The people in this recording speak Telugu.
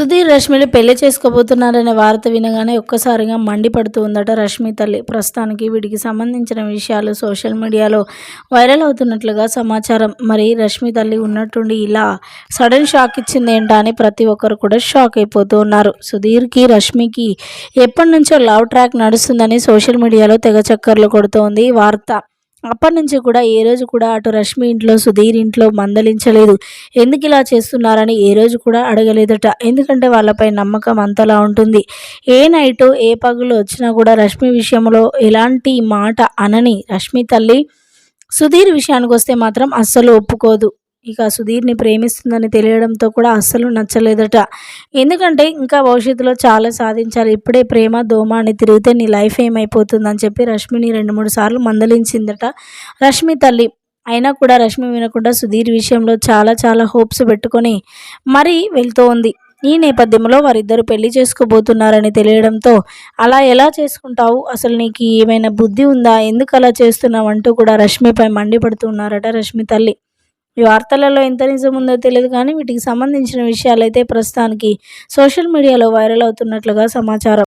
సుధీర్ రష్మిని పెళ్ళి చేసుకోబోతున్నారనే వార్త వినగానే ఒక్కసారిగా మండిపడుతూ ఉందట రష్మి తల్లి. ప్రస్తుతానికి వీటికి సంబంధించిన విషయాలు సోషల్ మీడియాలో వైరల్ అవుతున్నట్లుగా సమాచారం. మరి రష్మి తల్లి ఉన్నట్టుండి ఇలా సడన్ షాక్ ఇచ్చింది ఏంటా అని ప్రతి ఒక్కరు కూడా షాక్ అయిపోతూ ఉన్నారు. సుధీర్కి రష్మికి ఎప్పటి నుంచో లవ్ ట్రాక్ నడుస్తుందని సోషల్ మీడియాలో తెగ చక్కర్లు కొడుతోంది వార్త. అప్పటి నుంచి కూడా ఏ రోజు కూడా అటు రష్మి ఇంట్లో సుధీర్ ఇంట్లో మందలించలేదు. ఎందుకు ఇలా చేస్తున్నారని ఏ రోజు కూడా అడగలేదట. ఎందుకంటే వాళ్ళపై నమ్మకం అంతలా ఉంటుంది. ఏ నైట్ ఏ పగులు వచ్చినా కూడా రష్మి విషయంలో ఎలాంటి మాట అనని రష్మి తల్లి సుధీర్ విషయానికి వస్తే మాత్రం అస్సలు ఒప్పుకోదు. ఇక సుధీర్ని ప్రేమిస్తుందని తెలియడంతో కూడా అస్సలు నచ్చలేదట. ఎందుకంటే ఇంకా భవిష్యత్తులో చాలా సాధించాలి. ఇప్పుడే ప్రేమ దోమ అని తిరిగితే నీ లైఫ్ ఏమైపోతుందని చెప్పి రష్మిని రెండు మూడు సార్లు మందలించిందట రష్మి తల్లి. అయినా కూడా రష్మి వినకుండా సుధీర్ విషయంలో చాలా చాలా హోప్స్ పెట్టుకొని మరీ వెళ్తూ ఉంది. ఈ నేపథ్యంలో వారిద్దరు పెళ్ళి చేసుకోబోతున్నారని తెలియడంతో అలా ఎలా చేసుకుంటావు? అసలు నీకు ఏమైనా బుద్ధి ఉందా? ఎందుకు అలా చేస్తున్నావు? అంటూ కూడా రష్మిపై మండిపడుతున్నారట రష్మి తల్లి. ఈ వార్తలలో ఎంత నిజం ఉందో తెలియదు కానీ వీటికి సంబంధించిన విషయాలైతే ప్రస్తుతానికి సోషల్ మీడియాలో వైరల్ అవుతున్నట్లుగా సమాచారం.